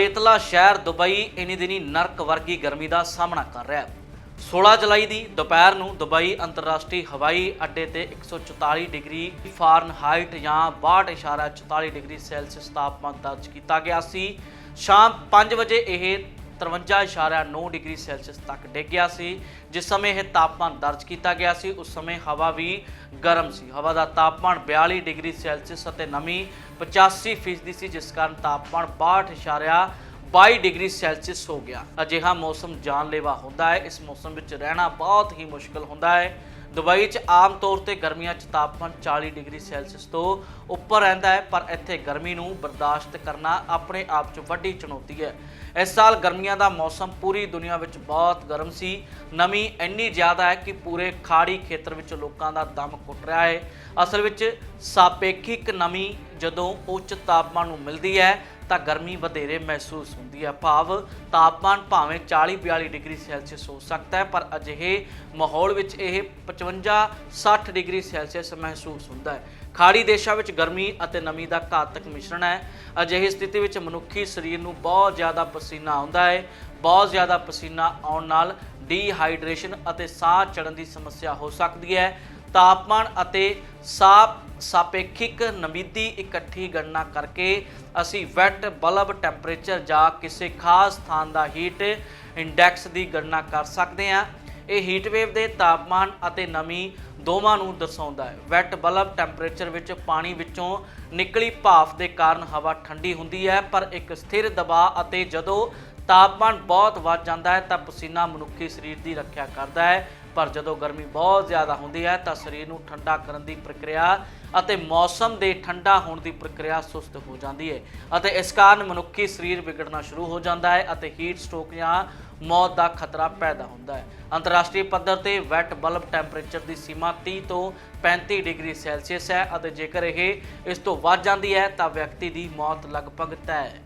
ਰੇਤਲਾ ਸ਼ਹਿਰ ਦੁਬਈ ਇਨੀ ਦਿਨੀ ਨਰਕ ਵਰਗੀ ਗਰਮੀ ਦਾ ਸਾਹਮਣਾ ਕਰ ਰਿਹਾ ਹੈ। 16 ਜੁਲਾਈ ਦੀ ਦੁਪਹਿਰ ਨੂੰ ਦੁਬਈ ਅੰਤਰਰਾਸ਼ਟਰੀ ਹਵਾਈ ਅੱਡੇ ਤੇ 144 ਡਿਗਰੀ ਫਾਰਨਹਾਈਟ ਜਾਂ 62.44 ਡਿਗਰੀ ਸੈਲਸੀਅਸ ਤਾਪਮਾਨ ਦਰਜ ਕੀਤਾ ਗਿਆ ਸੀ। ਸ਼ਾਮ 5 ਵਜੇ ਇਹ 53.9 ਡਿਗਰੀ ਸੈਲਸੀਅਸ ਤੱਕ ਡਿੱਗ ਗਿਆ ਸੀ। ਜਿਸ ਸਮੇਂ ਇਹ ਤਾਪਮਾਨ ਦਰਜ ਕੀਤਾ ਗਿਆ ਸੀ, ਉਸ ਸਮੇਂ ਹਵਾ ਵੀ ਗਰਮ ਸੀ। ਹਵਾ ਦਾ ਤਾਪਮਾਨ 42 ਡਿਗਰੀ ਸੈਲਸੀਅਸ ਅਤੇ ਨਮੀ 85% ਫੀਸਦੀ ਸੀ, ਜਿਸ ਕਾਰਨ ਤਾਪਮਾਨ 62.22 ਡਿਗਰੀ ਸੈਲਸੀਅਸ ਹੋ ਗਿਆ। ਅਜਿਹਾ ਮੌਸਮ ਜਾਨਲੇਵਾ ਹੁੰਦਾ ਹੈ। ਇਸ ਮੌਸਮ ਵਿੱਚ ਰਹਿਣਾ ਬਹੁਤ ਹੀ ਮੁਸ਼ਕਲ ਹੁੰਦਾ ਹੈ। ਦੁਬਈ 'ਚ ਆਮ ਤੌਰ ਤੇ ਗਰਮੀਆਂ 'ਚ ਤਾਪਮਾਨ 40 ਡਿਗਰੀ ਸੈਲਸੀਅਸ ਤੋਂ ਉੱਪਰ ਰਹਿੰਦਾ ਹੈ, ਪਰ ਇੱਥੇ ਗਰਮੀ ਨੂੰ ਬਰਦਾਸ਼ਤ ਕਰਨਾ ਆਪਣੇ ਆਪ 'ਚ ਵੱਡੀ ਚੁਣੌਤੀ ਹੈ। ਇਸ ਸਾਲ ਗਰਮੀਆਂ ਦਾ ਮੌਸਮ ਪੂਰੀ ਦੁਨੀਆ ਵਿੱਚ ਬਹੁਤ ਗਰਮ ਸੀ। ਨਮੀ ਇੰਨੀ ਜ਼ਿਆਦਾ ਹੈ ਕਿ ਪੂਰੇ ਖਾੜੀ ਖੇਤਰ ਵਿੱਚ ਲੋਕਾਂ ਦਾ ਦਮ ਘੁੱਟ ਰਿਹਾ ਹੈ। ਅਸਲ ਵਿੱਚ ਸਾਪੇਖਿਕ ਨਮੀ ਜਦੋਂ ਉੱਚ ਤਾਪਮਾਨ ਨੂੰ ਮਿਲਦੀ ਹੈ ਤਾਂ ਗਰਮੀ ਵਧੇਰੇ ਮਹਿਸੂਸ ਹੁੰਦੀ ਹੈ ਭਾਵ ਤਾਪਮਾਨ ਭਾਵੇਂ 40-42 ਡਿਗਰੀ ਸੈਲਸੀਅਸ ਹੋ ਸਕਦਾ ਹੈ, ਪਰ ਅਜਿਹੇ ਮਾਹੌਲ ਵਿੱਚ ਇਹ 55-60 ਡਿਗਰੀ ਸੈਲਸੀਅਸ ਮਹਿਸੂਸ ਹੁੰਦਾ ਹੈ। ਖਾੜੀ ਦੇਸ਼ਾਂ ਵਿੱਚ ਗਰਮੀ ਅਤੇ ਨਮੀ ਦਾ ਘਾਤਕ ਮਿਸ਼ਰਣ ਹੈ। ਅਜਿਹੀ ਸਥਿਤੀ ਵਿੱਚ ਮਨੁੱਖੀ ਸਰੀਰ ਨੂੰ ਬਹੁਤ ਜ਼ਿਆਦਾ ਪਸੀਨਾ ਆਉਂਦਾ ਹੈ। ਬਹੁਤ ਜ਼ਿਆਦਾ ਪਸੀਨਾ ਆਉਣ ਨਾਲ ਡੀਹਾਈਡਰੇਸ਼ਨ ਅਤੇ ਸਾਹ ਚੜਨ ਦੀ ਸਮੱਸਿਆ ਹੋ ਸਕਦੀ ਹੈ। ਤਾਪਮਾਨ ਅਤੇ ਸਾਹ ਸਾਪੇਖਿਕ ਨਮੀਦੀ ਇਕੱਠੀ ਗਣਨਾ ਕਰਕੇ ਅਸੀਂ ਵੈਟ ਬਲਬ ਟੈਂਪਰੇਚਰ ਜਾਂ ਕਿਸੇ ਖਾਸ ਸਥਾਨ ਦਾ ਹੀਟ ਇੰਡੈਕਸ ਦੀ ਗਣਨਾ ਕਰ ਸਕਦੇ ਹਾਂ। ਇਹ ਹੀਟ ਵੇਵ ਦੇ ਤਾਪਮਾਨ ਅਤੇ ਨਮੀ ਦੋਵਾਂ ਨੂੰ ਦਰਸਾਉਂਦਾ ਹੈ। ਵੈਟ ਬਲਬ ਟੈਂਪਰੇਚਰ ਵਿੱਚ ਪਾਣੀ ਵਿੱਚੋਂ ਨਿਕਲੀ ਭਾਫ ਦੇ ਕਾਰਨ ਹਵਾ ਠੰਡੀ ਹੁੰਦੀ ਹੈ, ਪਰ ਇੱਕ ਸਥਿਰ ਦਬਾਅ ਅਤੇ ਜਦੋਂ ਤਾਪਮਾਨ ਬਹੁਤ ਵੱਧ ਜਾਂਦਾ ਹੈ ਤਾਂ ਪਸੀਨਾ ਮਨੁੱਖੀ ਸਰੀਰ ਦੀ ਰੱਖਿਆ ਕਰਦਾ ਹੈ। ਪਰ ਜਦੋਂ ਗਰਮੀ ਬਹੁਤ ਜ਼ਿਆਦਾ ਹੁੰਦੀ ਹੈ ਤਾਂ ਸਰੀਰ ਨੂੰ ਠੰਡਾ ਕਰਨ ਦੀ ਪ੍ਰਕਿਰਿਆ ਅਤੇ ਮੌਸਮ ਦੇ ਠੰਡਾ ਹੋਣ ਦੀ ਪ੍ਰਕਿਰਿਆ ਸੁਸਤ ਹੋ ਜਾਂਦੀ ਹੈ ਅਤੇ ਇਸ ਕਾਰਨ ਮਨੁੱਖੀ ਸਰੀਰ ਵਿਗੜਨਾ ਸ਼ੁਰੂ ਹੋ ਜਾਂਦਾ ਹੈ ਅਤੇ ਹੀਟ ਸਟ੍ਰੋਕ ਜਾਂ ਮੌਤ ਦਾ ਖਤਰਾ ਪੈਦਾ ਹੁੰਦਾ ਹੈ। ਅੰਤਰਰਾਸ਼ਟਰੀ ਪੱਧਰ ਤੇ ਵੈਟ ਬਲਬ ਟੈਂਪਰੇਚਰ ਦੀ ਸੀਮਾ 30 ਤੋਂ 35 ਡਿਗਰੀ ਸੈਲਸੀਅਸ ਹੈ ਅਤੇ ਜੇਕਰ ਇਹ ਇਸ ਤੋਂ ਵੱਧ ਜਾਂਦੀ ਹੈ ਤਾਂ ਵਿਅਕਤੀ ਦੀ ਮੌਤ ਲਗਭਗ ਤੈਅ ਹੈ।